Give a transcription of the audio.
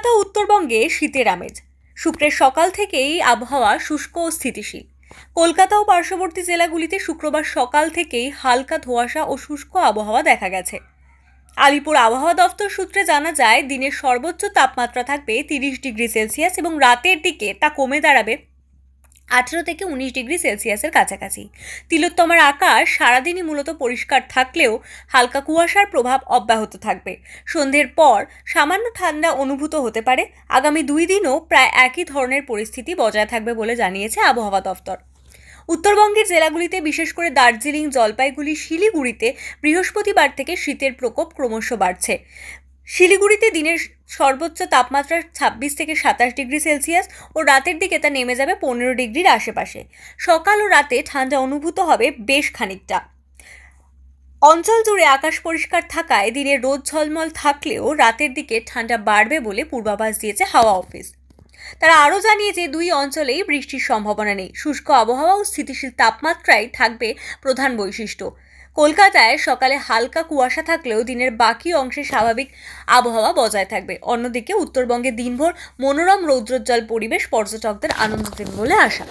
কলকাতা উত্তরবঙ্গে শীতের আমেজ। শুক্রের সকাল থেকেই আবহাওয়া শুষ্ক ও স্থিতিশীল। কলকাতা ও পার্শ্ববর্তী জেলাগুলিতে শুক্রবার সকাল থেকেই হালকা ধোয়াশা ও শুষ্ক আবহাওয়া দেখা গেছে। আলিপুর আবহাওয়া দফতর সূত্রে জানা যায়, দিনের সর্বোচ্চ তাপমাত্রা থাকবে তিরিশ ডিগ্রি সেলসিয়াস এবং রাতের দিকে তা কমে দাঁড়াবে আঠেরো থেকে উনিশ ডিগ্রি সেলসিয়াসের কাছাকাছি। তিলোত্তমার আকাশ সারাদিনই মূলত পরিষ্কার থাকলেও হালকা কুয়াশার প্রভাব অব্যাহত থাকবে। সন্ধ্যের পর সামান্য ঠান্ডা অনুভূত হতে পারে। আগামী দুই দিনও প্রায় একই ধরনের পরিস্থিতি বজায় থাকবে বলে জানিয়েছে আবহাওয়া দফতর। উত্তরবঙ্গের জেলাগুলিতে বিশেষ করে দার্জিলিং, জলপাইগুড়ি, শিলিগুড়িতে বৃহস্পতিবার থেকে শীতের প্রকোপ ক্রমশ বাড়ছে। শিলিগুড়িতে দিনের সর্বোচ্চ তাপমাত্রা ছাব্বিশ থেকে সাতাশ ডিগ্রি সেলসিয়াস ও রাতের দিকে তা নেমে যাবে পনেরো ডিগ্রির আশেপাশে। সকাল ও রাতে ঠান্ডা অনুভূত হবে বেশ খানিকটা। অঞ্চল জুড়ে আকাশ পরিষ্কার থাকায় দিনে রোদ ঝলমল থাকলেও রাতের দিকে ঠান্ডা বাড়বে বলে পূর্বাভাস দিয়েছে হাওয়া অফিস। তারা আরও জানিয়েছে দুই অঞ্চলেই বৃষ্টির সম্ভাবনা নেই। শুষ্ক আবহাওয়া ও স্থিতিশীল তাপমাত্রাই থাকবে প্রধান বৈশিষ্ট্য। কলকাতায় সকালে হালকা কুয়াশা থাকলেও দিনের বাকি অংশে স্বাভাবিক আবহাওয়া বজায় থাকবে। অন্যদিকে উত্তরবঙ্গে দিনভর মনোরম রৌদ্রোজ্জ্বল পরিবেশ পর্যটকদের আনন্দ দেবে বলে আশা।